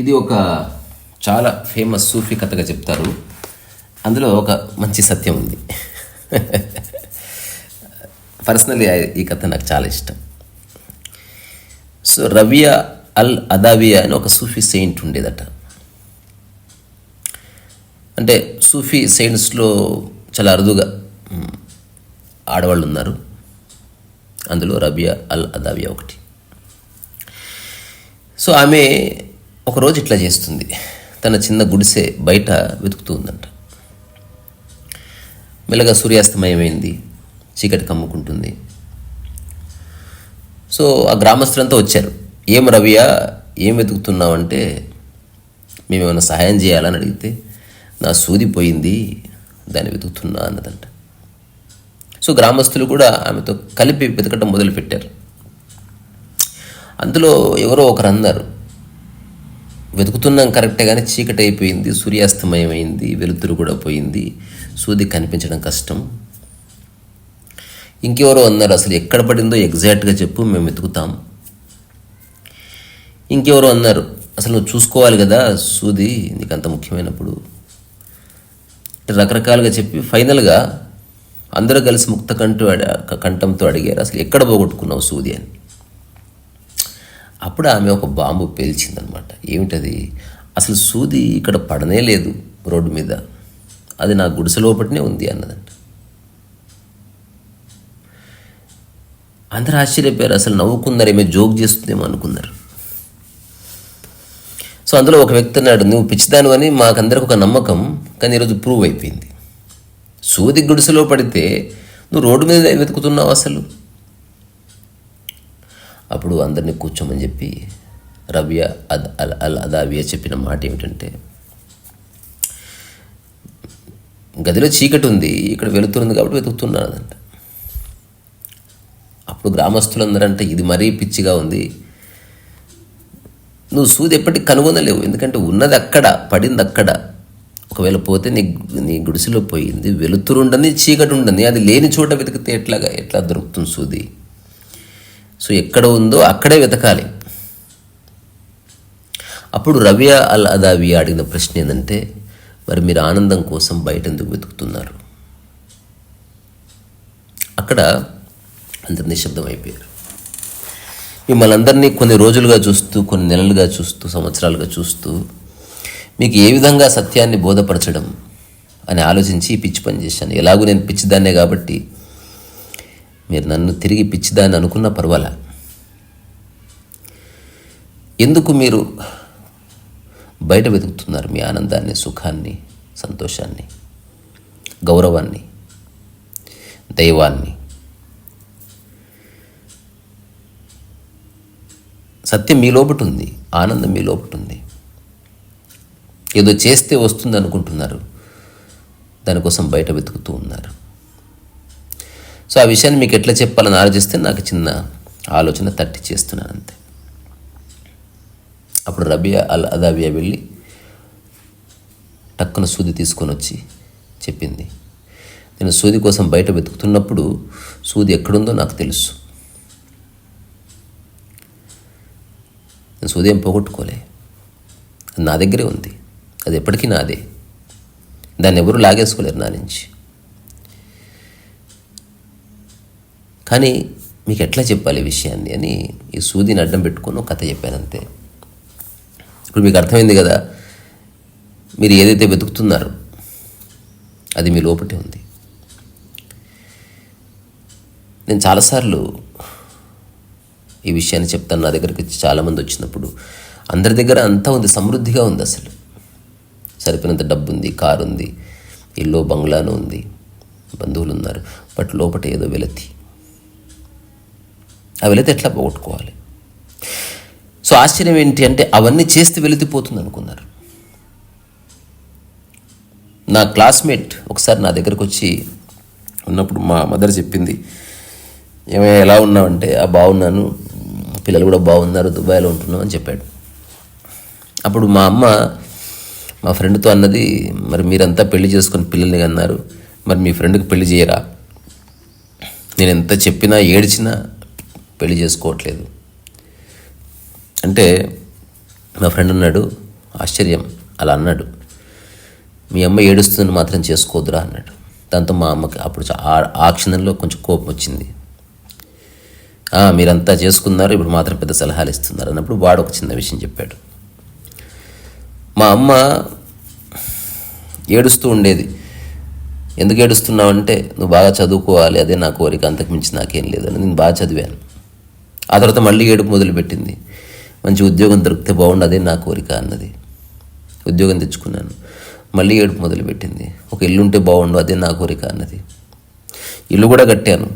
ఇది ఒక చాలా ఫేమస్ సూఫీ కథగా చెప్తారు. అందులో ఒక మంచి సత్యం ఉంది. పర్సనలీ ఈ కథ నాకు చాలా ఇష్టం. సో రవియా అల్ అదావియా అని ఒక సూఫీ సెయింట్ ఉండేదట. అంటే సూఫీ సెయింట్స్లో చాలా అరుదుగా ఆడవాళ్ళు ఉన్నారు. అందులో రబియా అల్ అదావియా ఒకటి. సో ఆమె ఒకరోజు ఇట్లా చేస్తుంది. తన చిన్న గుడిసె బయట వెతుకుతూ ఉందంట. మెల్లగా సూర్యాస్తమయమైంది. చీకటి కమ్ముకుంటుంది. సో ఆ గ్రామస్తులంతా వచ్చారు. ఏం రవియా? ఏం వెతుకుతున్నావంటే మేమేమైనా మేము ఏమైనా సహాయం చేయాలని అడిగితే నా సూది పోయింది దాన్ని వెతుకుతున్నా అన్నదంట. సో గ్రామస్తులు కూడా ఆమెతో కలిపి వెతకటం మొదలుపెట్టారు. అందులో ఎవరో ఒకరు అన్నారు వెతుకుతున్నాం కరెక్టే కానీ చీకటి అయిపోయింది సూర్యాస్తమయమైంది వెలుతురు కూడా పోయింది. సూది కనిపించడం కష్టం. ఇంకెవరో అన్నారు అసలు ఎక్కడ పడిందో ఎగ్జాక్ట్గా చెప్పు మేము వెతుకుతాం. ఇంకెవరో అన్నారు అసలు నువ్వు చూసుకోవాలి కదా సూది నీకు అంత ముఖ్యమైనప్పుడు. రకరకాలుగా చెప్పి ఫైనల్గా అందరూ కలిసి ముక్త కంటూ అడ- కంఠంతో అడిగారు అసలు ఎక్కడ పోగొట్టుకున్నావు సూది అని. అప్పుడు ఆమె ఒక బాంబు పేల్చిందనమాట. ఏమిటది? అసలు సూది ఇక్కడ పడనే లేదు రోడ్డు మీద. అది నా గుడిసె లోపటినే ఉంది అన్నదంట. అందరు ఆశ్చర్యపోయారు. అసలు నవ్వుకున్నారు ఏమో జోక్ చేస్తుందేమో అనుకున్నారు. సో అందులో ఒక వ్యక్తి అన్నాడు నువ్వు పిచ్చిదాను అని మాకందరికి ఒక నమ్మకం కానీ ఈరోజు ప్రూవ్ అయిపోయింది. సూది గుడిసెలో పడితే నువ్వు రోడ్డు మీద వెతుకుతున్నావు అసలు? అప్పుడు అందరినీ కూర్చోమని చెప్పి రబియా అద్ అల్ అల్ అదావియా చెప్పిన మాట ఏమిటంటే గదిలో చీకటి ఉంది ఇక్కడ వెలుతురుంది కాబట్టి వెతుకుతున్నానంట. అప్పుడు గ్రామస్తులందరంటే ఇది మరీ పిచ్చిగా ఉంది. నువ్వు సూది ఎప్పటికి కనుగొనలేవు ఎందుకంటే ఉన్నది అక్కడ పడింది అక్కడ ఒకవేళ పోతే నీ నీ గుడిసెలో పోయింది వెలుతురు ఉండని చీకటి ఉండని అది లేని చోట వెతికితే ఎట్లాగా ఎట్లా దొరుకుతుంది సూది? సో ఎక్కడ ఉందో అక్కడే వెతకాలి. అప్పుడు రవియా అల్ అదావి అడిగిన ప్రశ్న ఏంటంటే మరి మీరు ఆనందం కోసం బయట ఎందుకు వెతుకుతున్నారు? అక్కడ అందరు నిశ్శబ్దం అయిపోయారు. మిమ్మల్ని అందరినీ కొన్ని రోజులుగా చూస్తూ కొన్ని నెలలుగా చూస్తూ సంవత్సరాలుగా చూస్తూ మీకు ఏ విధంగా సత్యాన్ని బోధపరచడం అని ఆలోచించి పిచ్చి పని చేశాను. ఎలాగూ నేను పిచ్చిదాన్నే కాబట్టి మీరు నన్ను తిరిగి పిచ్చిదాన్ని అనుకున్న పర్వాలా? ఎందుకు మీరు బయట వెతుకుతున్నారు మీ ఆనందాన్ని సుఖాన్ని సంతోషాన్ని గౌరవాన్ని దైవాన్ని? సత్యం మీ లోపట ఉంది ఆనందం మీ లోపట ఉంది. ఏదో చేస్తే వస్తుంది అనుకుంటున్నారు దానికోసం బయట వెతుకుతూ ఉన్నారు. సో ఆ విషయాన్ని మీకు ఎట్లా చెప్పాలని ఆలోచిస్తే నాకు చిన్న ఆలోచన తట్టి చేస్తున్నాను అంతే. అప్పుడు రబియా అల్ అదాబియా వెళ్ళి టక్కున సూది తీసుకొని వచ్చి చెప్పింది. నేను సూది కోసం బయట వెతుకుతున్నప్పుడు సూది ఎక్కడుందో నాకు తెలుసు. నేను సూది ఏం పోగొట్టుకోలే. అది నా దగ్గరే ఉంది. అది ఎప్పటికీ నాదే. దాన్ని ఎవరు లాగేసుకోలేరు నా నుంచి. కానీ మీకు ఎట్లా చెప్పాలి ఈ విషయాన్ని అని ఈ సూదిని అడ్డం పెట్టుకుని ఒక కథ చెప్పాను అంతే. ఇప్పుడు మీకు అర్థమైంది కదా మీరు ఏదైతే వెతుకుతున్నారో అది మీ లోపటే ఉంది. నేను చాలాసార్లు ఈ విషయాన్ని చెప్తాను నా దగ్గరికి చాలామంది వచ్చినప్పుడు. అందరి దగ్గర అంతా ఉంది సమృద్ధిగా ఉంది అసలు. సరిపోయినంత డబ్బు ఉంది కారు ఉంది ఇల్లు బంగ్లాను ఉంది బంధువులు ఉన్నారు బట్ లోపట ఏదో వెలతి. అవి వెలతి ఎట్లా పోగొట్టుకోవాలి? సో ఆశ్చర్యం ఏంటి అంటే అవన్నీ చేస్తే వెలితిపోతుంది అనుకున్నారు. నా క్లాస్మేట్ ఒకసారి నా దగ్గరకు వచ్చి ఉన్నప్పుడు మా మదర్ చెప్పింది ఏమైనా ఎలా ఉన్నావంటే? ఆ బాగున్నాను. పిల్లలు కూడా బాగున్నారు. దుబాయ్లో ఉంటున్నాం అని చెప్పాడు. అప్పుడు మా అమ్మ మా ఫ్రెండ్తో అన్నది మరి మీరంతా పెళ్ళి చేసుకుని పిల్లల్ని అన్నారు మరి మీ ఫ్రెండ్కి పెళ్ళి చేయరా? నేను ఎంత చెప్పినా ఏడ్చినా పెళ్ళి చేసుకోవట్లేదు. అంటే మా ఫ్రెండ్ ఉన్నాడు ఆశ్చర్యం అలా అన్నాడు. మీ అమ్మ ఏడుస్తుంది మాత్రం చేసుకోవద్దురా అన్నాడు. దాంతో మా అమ్మకి అప్పుడు ఆ- క్షణంలో కొంచెం కోపం వచ్చింది. మీరంతా చేసుకున్నారు ఇప్పుడు మాత్రం పెద్ద సలహాలు ఇస్తున్నారు అన్నప్పుడు వాడు ఒక చిన్న విషయం చెప్పాడు. మా అమ్మ ఏడుస్తూ ఉండేది. ఎందుకు ఏడుస్తున్నావు అంటే నువ్వు బాగా చదువుకోవాలి అదే నా కోరిక అంతకు మించి నాకేం లేదని నేను బాగా చదివాను. ఆ తర్వాత మళ్ళీ ఏడుపు మొదలుపెట్టింది. మంచి ఉద్యోగం దొరికితే బాగుండు అదే నా కోరిక అన్నది. ఉద్యోగం తెచ్చుకున్నాను. మళ్ళీ ఏడుపు మొదలుపెట్టింది. ఒక ఇల్లు ఉంటే బాగుండు అదే నా కోరిక అన్నది. ఇల్లు కూడా కట్టాను.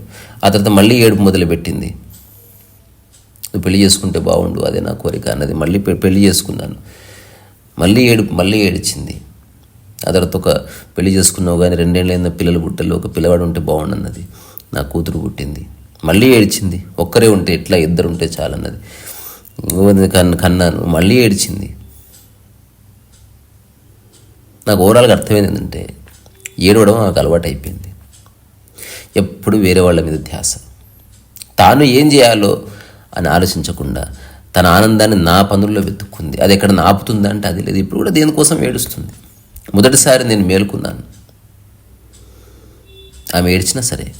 ఆ తర్వాత మళ్ళీ ఏడుపు మొదలుపెట్టింది. నువ్వు పెళ్ళి చేసుకుంటే బాగుండు అదే నా కోరిక అన్నది మళ్ళీ పెళ్ళి చేసుకున్నాను. మళ్ళీ ఏడుపు మళ్ళీ ఏడిచింది. ఆ తర్వాత ఒక పెళ్ళి చేసుకున్నావు కానీ రెండేళ్ళైన పిల్లలు పుట్టలు ఒక పిల్లవాడు ఉంటే బాగుండు అన్నది. నా కూతురు పుట్టింది. మళ్ళీ ఏడ్చింది. ఒక్కరే ఉంటే ఎట్లా? ఇద్దరు ఉంటే చాలన్నది. ఇంకొంది కన్నాను మళ్ళీ ఏడ్చింది. నాకు ఓవరాల్గా అర్థమైంది ఏంటంటే ఏడవడం నాకు అలవాటు అయిపోయింది ఎప్పుడు వేరే వాళ్ళ మీద ధ్యాస. తాను ఏం చేయాలో అని ఆలోచించకుండా తన ఆనందాన్ని నా పనుల్లో వెతుక్కుంది. అది ఎక్కడ నాపుతుందా అంటే అది లేదు. ఇప్పుడు కూడా దేనికోసం ఏడుస్తుంది? మొదటిసారి నేను మేలుకున్నాను. ఆమె ఏడ్చినా సరే.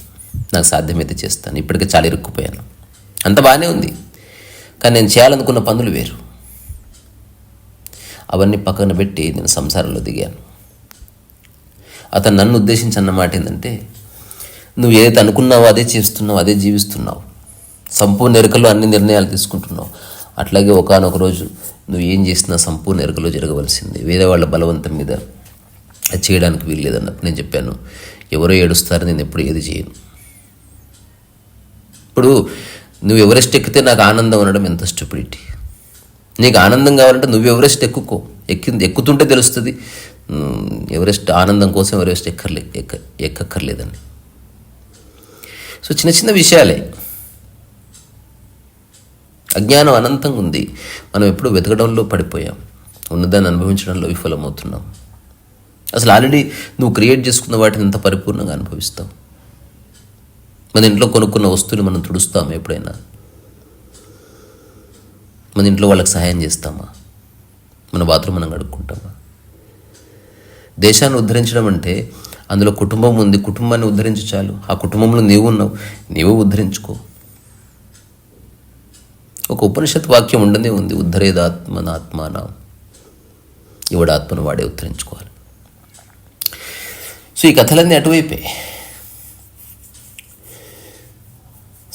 నాకు సాధ్యమైతే చేస్తాను. ఇప్పటికే చాలా ఇరుక్కుపోయాను. అంత బాగానే ఉంది. కానీ నేను చేయాలనుకున్న పనులు వేరు. అవన్నీ పక్కన పెట్టి నేను సంసారంలో దిగాను. అతను నన్ను ఉద్దేశించి అన్నమాట ఏంటంటే నువ్వు ఏదైతే అనుకున్నావో అదే చేస్తున్నావు అదే జీవిస్తున్నావు. సంపూర్ణ ఎరుకలో అన్ని నిర్ణయాలు తీసుకుంటున్నావు. అట్లాగే ఒకానొక రోజు నువ్వు ఏం చేసినా సంపూర్ణ ఎరుకలో జరగవలసింది. వేరే వాళ్ళ బలవంతం మీద అది చేయడానికి వీల్లేదన్నప్పుడు నేను చెప్పాను. ఎవరో ఏడుస్తారు నేను ఎప్పుడు ఏది చేయను. ఇప్పుడు నువ్వు ఎవరెస్ట్ ఎక్కితే నాకు ఆనందం అనడం ఎంత స్టూపిడిటీ నీకు ఆనందం కావాలంటే నువ్వు ఎవరెస్ట్ ఎక్కుకో. ఎక్కింది ఎక్కుతుంటే తెలుస్తుంది. ఎవరెస్ట్ ఆనందం కోసం ఎవరెస్ట్ ఎక్కర్లే ఎక్క ఎక్కక్కర్లేదని. సో చిన్న చిన్న విషయాలే. అజ్ఞానం అనంతంగా ఉంది. మనం ఎప్పుడు వెతకడంలో పడిపోయాం. ఉన్నదాన్ని అనుభవించడంలో విఫలమవుతున్నాం. అసలు ఆల్రెడీ నువ్వు క్రియేట్ చేసుకున్న వాటిని ఎంత పరిపూర్ణంగా అనుభవిస్తావు మన ఇంట్లో కొనుక్కున్న వస్తువుని మనం తుడుస్తాం ఎప్పుడైనా? మన ఇంట్లో వాళ్ళకి సహాయం చేస్తామా? మన బాత్రూమ్ మనం కడుక్కుంటామా? దేశాన్ని ఉద్ధరించడం అంటే అందులో కుటుంబం ఉంది కుటుంబాన్ని ఉద్ధరించు చాలు. ఆ కుటుంబంలో నీవు ఉన్నావు నీవు ఉద్ధరించుకో. ఒక ఉపనిషత్ వాక్యం ఉండనే ఉంది ఉద్ధరేదాత్మన ఆత్మాన. ఆత్మను వాడే ఉద్ధరించుకోవాలి. సో ఈ కథలన్నీ అటువైపే.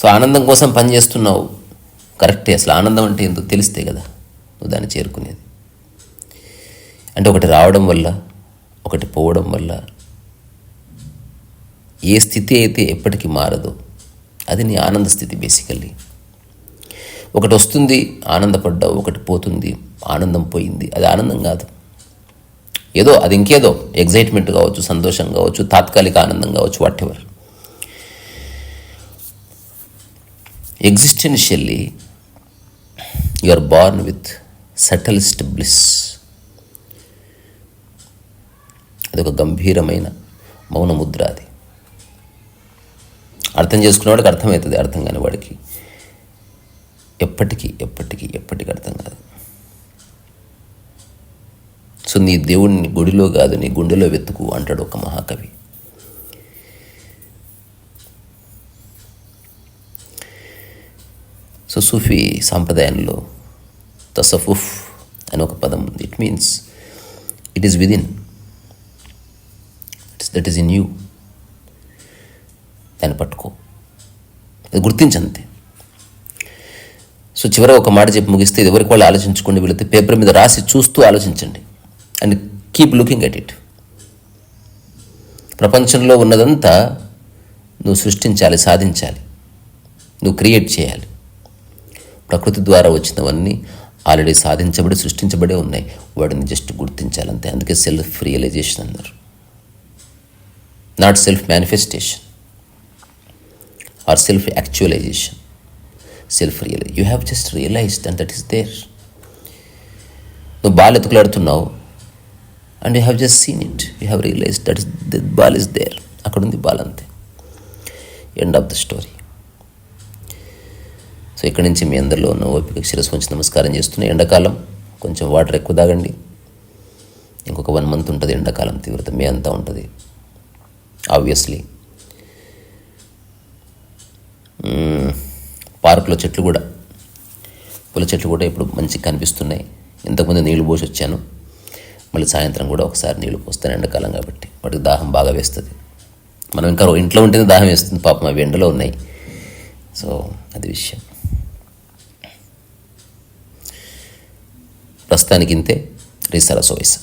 సో ఆనందం కోసం పని చేస్తున్నావు కరెక్టే అసలు ఆనందం అంటే ఏందో తెలిస్తే కదా నువ్వు దాన్ని చేరుకునేది. అంటే ఒకటి రావడం వల్ల ఒకటి పోవడం వల్ల ఏ స్థితి అయితే ఎప్పటికీ మారదో అది నీ ఆనంద స్థితి బేసికల్లీ. ఒకటి వస్తుంది ఆనందపడ్డావు ఒకటి పోతుంది ఆనందం పోయింది అది ఆనందం కాదు. ఏదో అది ఇంకేదో ఎగ్జైట్మెంట్ కావచ్చు సంతోషం కావచ్చు తాత్కాలిక ఆనందం కావచ్చు whatever. Existentially you are born with subtlest bliss. అది ఒక గంభీరమైన మౌనముద్ర అది. అర్థం చేసుకునేవాడికి అర్థమవుతుంది అర్థం కాని వాడికి. ఎప్పటికీ ఎప్పటికీ ఎప్పటికీ అర్థం కాదు. సో నీ దేవుడిని గుడిలో కాదు నీ గుండెలో వెతుకు అంటాడు ఒక మహాకవి. సో సూఫీ సాంప్రదాయంలో తసఫుఫ్ అని ఒక పదం ఉంది. It means it is within its that is in you దాన్ని పట్టుకో. అది గుర్తించంతే. సో చివర ఒక మాట చెప్పి ముగిస్తే ఇది ఎవరికి వాళ్ళు ఆలోచించుకోండి వెళితే పేపర్ మీద రాసి చూస్తూ ఆలోచించండి. And keep looking at it ప్రపంచంలో ఉన్నదంతా నువ్వు సృష్టించాలి సాధించాలి. నువ్వు క్రియేట్ చేయాలి. ప్రకృతి ద్వారా వచ్చినవన్నీ ఆల్రెడీ సాధించబడి సృష్టించబడే ఉన్నాయి. వాటిని జస్ట్ గుర్తించాలంతే. అందుకే సెల్ఫ్ రియలైజేషన్ అన్నారు. Not self manifestation or self actualisation self real you have just realised and that is there నువ్వు ball ఎత్తుకులాడుతున్నావు and you have just seen it you have realised that is the ball is there అక్కడ ఉంది ball అంతే. End of the story so ఇక్కడి నుంచి మీ అందరిలో ఉన్న ఓపిక శిరస్సు ఉంచి నమస్కారం చేస్తున్నాయి ఎండాకాలం. కొంచెం వాటర్ ఎక్కువ తాగండి. ఇంకొక వన్ మంత్ ఉంటుంది ఎండాకాలం తీవ్రత. మే అంతా ఉంటుంది. ఆబ్వియస్లీ పార్కులో చెట్లు కూడా. పూల చెట్లు కూడా ఇప్పుడు మంచిగా కనిపిస్తున్నాయి. ఇంతకుముందు నీళ్ళు పోసి వచ్చాను. మళ్ళీ సాయంత్రం కూడా ఒకసారి నీళ్ళు పోస్తాను ఎండాకాలం కాబట్టి. వాటికి దాహం బాగా వేస్తుంది. మనం ఇంకా ఇంట్లో ఉంటేనే దాహం వేస్తుంది. పాపం అవి ఎండలో ఉన్నాయి. సో అది విషయం. ప్రస్తుతానికి ఇంతే రీసర సోయిస్.